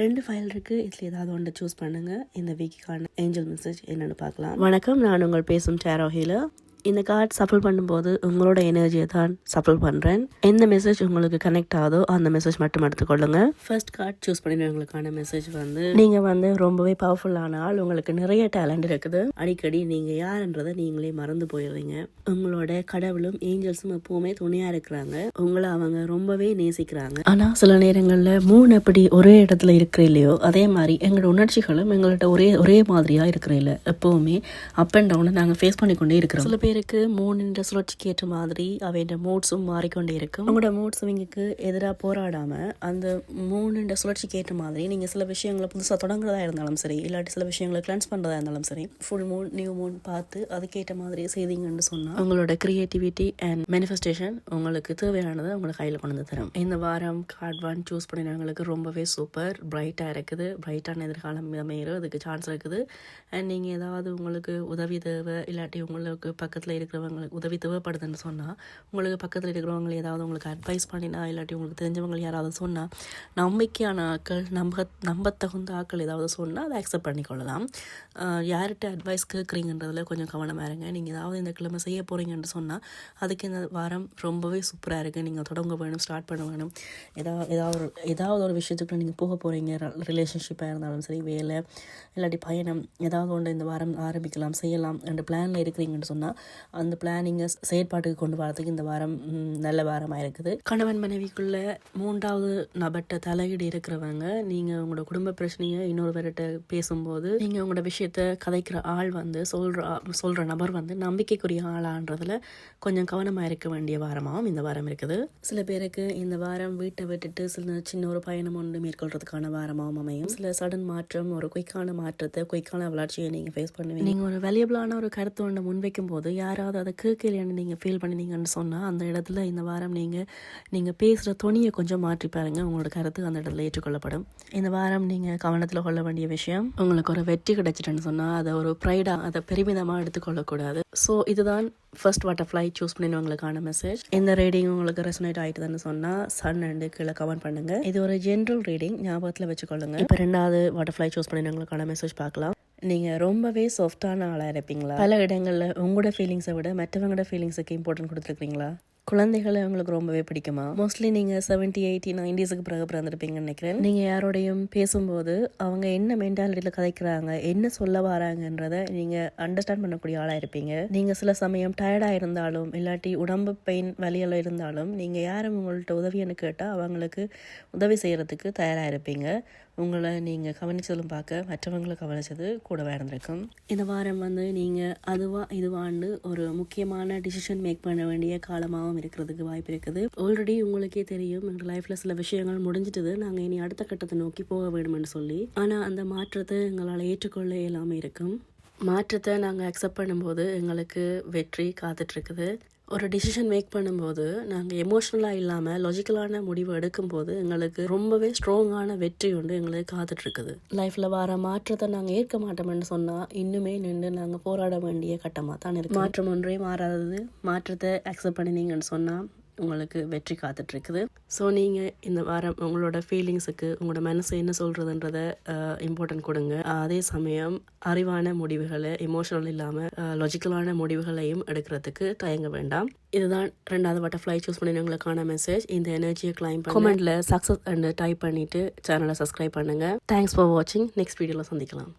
ரெண்டு ஃபைல் இருக்கு. இதில் ஏதாவது ஒன்று சூஸ் பண்ணுங்க. இந்த வீக்குக்கான ஏஞ்சல் மெசேஜ் என்னன்னு பார்க்கலாம். வணக்கம். நான் உங்கள் பேசும் டேரோ ஹீலர் இந்த கார்டு சஃபிள் பண்ணும்போது உங்களோட எனர்ஜியை தான் சஃபிள் பண்ணுறேன் எந்த மெசேஜ் உங்களுக்கு கனெக்ட் ஆகுதோ அந்த மெசேஜ் மட்டும் எடுத்துக்கொள்ளுங்க. ஃபர்ஸ்ட் கார்டு சூஸ் பண்ணினவங்களுக்கான மெசேஜ் வந்து நீங்கள் வந்து ரொம்பவே பவர்ஃபுல்லான ஆள். உங்களுக்கு நிறைய டேலண்ட் இருக்குது. அடிக்கடி நீங்கள் யாருன்றதை நீங்களே மறந்து போயிடுறீங்க. உங்களோட கடவுளும் ஏஞ்சல்ஸும் எப்பவுமே துணையாக இருக்கிறாங்க. உங்களை அவங்க ரொம்பவே நேசிக்கிறாங்க. ஆனால் சில நேரங்களில் மூணு எப்படி ஒரே இடத்துல இருக்கிற இல்லையோ அதே மாதிரி எங்களோட உணர்ச்சிகளும் எங்கள்கிட்ட ஒரே ஒரே மாதிரியாக இருக்கிற இல்லை எப்போவுமே அப் அண்ட் டவுனை நாங்கள் ஃபேஸ் பண்ணிக்கொண்டே இருக்கிறோம். சில பேருக்கு மூணுன்ற சுழற்சிக்கு ஏற்ற மாதிரி அவையோட மூட்ஸும் மாறிக்கொண்டே இருக்கும். உங்களோட மூட்ஸ் இவங்களுக்கு எதிராக போராடாம அந்த மூணுன்ற சுழற்சிக்கு ஏற்ற மாதிரி நீங்கள் சில விஷயங்களை புதுசாக தொடங்குறதா இருந்தாலும் சரி இல்லாட்டி சில விஷயங்களை கிளன்ஸ் பண்ணுறதா இருந்தாலும் சரி ஃபுல் மூன் நியூ மூன் பார்த்து அதுக்கேற்ற மாதிரி செய்தீங்கன்னு சொன்னால் உங்களோட கிரியேட்டிவிட்டி அண்ட் மேனிஃபெஸ்டேஷன் உங்களுக்கு தேவையானதை உங்களை கையில் கொண்டு வந்து தரும். இந்த வாரம் கார்ட் ஒன் சூஸ் பண்ணினவங்களுக்கு ரொம்பவே சூப்பர் பிரைட்டாக இருக்குது. பிரைட்டான எதிர்காலம் அமையிற அதுக்கு சான்ஸ் இருக்குது. அண்ட் நீங்கள் ஏதாவது உங்களுக்கு உதவி தேவை இல்லாட்டி உங்களுக்கு பக்கத்தில் இருக்கிறவங்களுக்கு உதவி தேவைப்படுதுன்னு சொன்னால் உங்களுக்கு பக்கத்தில் இருக்கிறவங்க ஏதாவது உங்களுக்கு அட்வைஸ் பண்ணினா இல்லாட்டி உங்களுக்கு தெரிஞ்சவங்க யாராவது சொன்னால் நம்பிக்கையான ஆட்கள் நம்ப நம்பத்தகுந்த ஆட்கள் ஏதாவது சொன்னால் அதை அக்செப்ட் பண்ணிக்கொள்ளலாம். யார்கிட்ட அட்வைஸ் கேட்குறீங்கன்றதில் கொஞ்சம் கவனமாக இருங்க. நீங்கள் ஏதாவது இந்த கிழமை செய்ய போகிறீங்கன்னு சொன்னால் அதுக்கு இந்த வாரம் ரொம்பவே சூப்பராக இருக்குது நீங்கள் தொடங்க வேணும் ஸ்டார்ட் பண்ண வேணும். ஏதாவது ஏதாவது ஒரு ஏதாவது ஒரு விஷயத்துக்குள்ள நீங்கள் போக போகிறீங்க ரிலேஷன்ஷிப்பாக இருந்தாலும் சரி வேலை இல்லாட்டி பயணம் ஏதாவது ஒன்று இந்த வாரம் ஆரம்பிக்கலாம் செய்யலாம் ரெண்டு பிளானில் இருக்கிறீங்கன்னு சொன்னால் அந்த பிளானிங்கை செயற்பாட்டுக்கு கொண்டு வரதுக்கு இந்த வாரம் நல்ல வாரமாக இருக்குது. கணவன் மனைவிக்குள்ள மூன்றாவது நபர்கிட்ட தலையீடு இருக்கிறவங்க நீங்கள் உங்களோட குடும்ப பிரச்சனையை இன்னொருவர்கிட்ட பேசும்போது நீங்கள் உங்களோட விஷயத்த கதைக்கிற ஆள் வந்து சொல்கிற சொல்கிற நபர் வந்து நம்பிக்கைக்குரிய ஆளான்றதுல கொஞ்சம் கவனமாக இருக்க வேண்டிய வாரமாகவும் இந்த வாரம் இருக்குது. சில பேருக்கு இந்த வாரம் வீட்டை விட்டுட்டு சில சின்ன ஒரு பயணம் ஒன்று மேற்கொள்றதுக்கான வாரமாகவும் அமையும். சில சடன் மாற்றம் ஒரு குயிக்கான மாற்றத்தை குயிக்கான வளர்ச்சியை நீங்கள் ஃபேஸ் பண்ணுவீங்க. நீங்கள் ஒரு வேல்யூபிளான ஒரு கருத்து ஒன்று முன்வைக்கும் போது யாராவது அதை கேட்கலைன்னு நீங்கள் ஃபீல் பண்ணினீங்கன்னு சொன்னால் அந்த இடத்துல இந்த வாரம் நீங்கள் நீங்கள் பேசுகிற துணியை கொஞ்சம் மாற்றி பாருங்கள் உங்களோட கருத்து அந்த இடத்துல ஏற்றுக்கொள்ளப்படும். இந்த வாரம் நீங்கள் கவனத்தில் கொள்ள வேண்டிய விஷயம் உங்களுக்கு ஒரு வெற்றி கிடைச்சிட்டுன்னு சொன்னால் அதை ஒரு ப்ரைடாக அதை பெருமிதமாக எடுத்துக்கொள்ளக்கூடாது. ஸோ இதுதான் ஃபர்ஸ்ட் பட்டர்ஃப்ளை சூஸ் பண்ணினவங்களுக்கான மெசேஜ் இந்த ரீடிங் உங்களுக்கு ரெசனேட் ஆயிட்டுதுன்னு சொன்னால் சன் அண்டு கீழே கமெண்ட் பண்ணுங்கள் இது ஒரு ஜென்ரல் ரீடிங் ஞாபகத்தில் வச்சுக்கொள்ளுங்க. இப்போ ரெண்டாவது பட்டர்ஃப்ளை சூஸ் பண்ணினவங்களுக்கான மெசேஜ் பார்க்கலாம். நீங்கள் ரொம்பவே சாஃப்டான ஆளாக இருப்பீங்களா? பல இடங்களில் உங்களோட ஃபீலிங்ஸை விட மற்றவங்களோட ஃபீலிங்ஸுக்கு இம்பார்ட்டன்ட் கொடுத்துருக்கீங்களா குழந்தைகளை அவங்களுக்கு ரொம்பவே பிடிக்குமா? மோஸ்ட்லி நீங்கள் செவன்ட்டி எயிட்டி நைன்டிஸுக்கு பிறகு பிறந்திருப்பீங்கன்னு நினைக்கிறேன். நீங்கள் யாரோடையும் பேசும்போது அவங்க என்ன மென்டாலிட்டியில் கதைக்கிறாங்க என்ன சொல்ல வராங்கன்றதை நீங்கள் அண்டர்ஸ்டாண்ட் பண்ணக்கூடிய ஆளாக இருப்பீங்க. நீங்கள் சில சமயம் டயர்டாக இருந்தாலும் இல்லாட்டி உடம்பு பெயின் வலியெல்லாம் இருந்தாலும் நீங்கள் யாரும் உங்கள்கிட்ட உதவின்னு கேட்டால் அவங்களுக்கு உதவி செய்கிறதுக்கு தயாராக இருப்பீங்க. உங்களை நீங்கள் கவனிச்சதும் பார்க்க மற்றவங்களை கவனிச்சது கூடவே இருந்திருக்கும். இந்த வாரம் வந்து நீங்கள் அதுவா இதுவான்னு ஒரு முக்கியமான டிசிஷன் மேக் பண்ண வேண்டிய காலமாகவும் இருக்கிறதுக்கு வாய்ப்பு இருக்குது. ஆல்ரெடி உங்களுக்கே தெரியும் எங்கள் லைஃப்பில் சில விஷயங்கள் முடிஞ்சிட்டது. நாங்கள் இனி அடுத்த கட்டத்தை நோக்கி போக வேணும்னு சொல்லி. ஆனால் அந்த மாற்றத்தை எங்களால் ஏற்றுக்கொள்ள இயலாமல் இருக்கும். மாற்றத்தை நாங்கள் அக்செப்ட் பண்ணும்போது எங்களுக்கு வெற்றி காத்துட்ருக்குது ஒரு டிசிஷன் மேக் பண்ணும்போது நாங்கள் எமோஷ்னலாக இல்லாமல் லாஜிக்கலான முடிவு எடுக்கும்போது எங்களுக்கு ரொம்பவே ஸ்ட்ராங்கான வெற்றி ஒன்று எங்களுக்கு காத்துட்ருக்குது. லைஃப்பில் வர மாற்றத்தை நாங்கள் ஏற்க மாட்டோம்னு சொன்னால் இன்னுமே நின்று நாங்கள் போராட வேண்டிய கட்டமாக தான் இருக்கு. மாற்றம் ஒன்றே மாறாதது. மாற்றத்தை அக்செப்ட் பண்ணினீங்கன்னு சொன்னால் உங்களுக்கு வெற்றி காத்துட்ருக்குது. ஸோ நீங்கள் இந்த வாரம் உங்களோட ஃபீலிங்ஸுக்கு உங்களோட மனசு என்ன சொல்கிறதுன்றத இம்பார்ட்டன்ட் கொடுங்க. அதே சமயம் அறிவான முடிவுகளை எமோஷனல் இல்லாமல் லாஜிக்கலான முடிவுகளையும் எடுக்கிறதுக்கு தயங்க வேண்டாம். இதுதான் ரெண்டாவது பட்டர்ஃப்ளை சூஸ் பண்ணினவங்களுக்கான மெசேஜ் இந்த எனர்ஜியை கிளைம் கமெண்ட்டில் சக்ஸஸ் அண்ட் டைப் பண்ணிவிட்டு சேனலை சப்ஸ்கிரைப் பண்ணுங்கள் தேங்க்ஸ் ஃபார் வாட்சிங் நெக்ஸ்ட் வீடியோவில் சந்திக்கலாம்.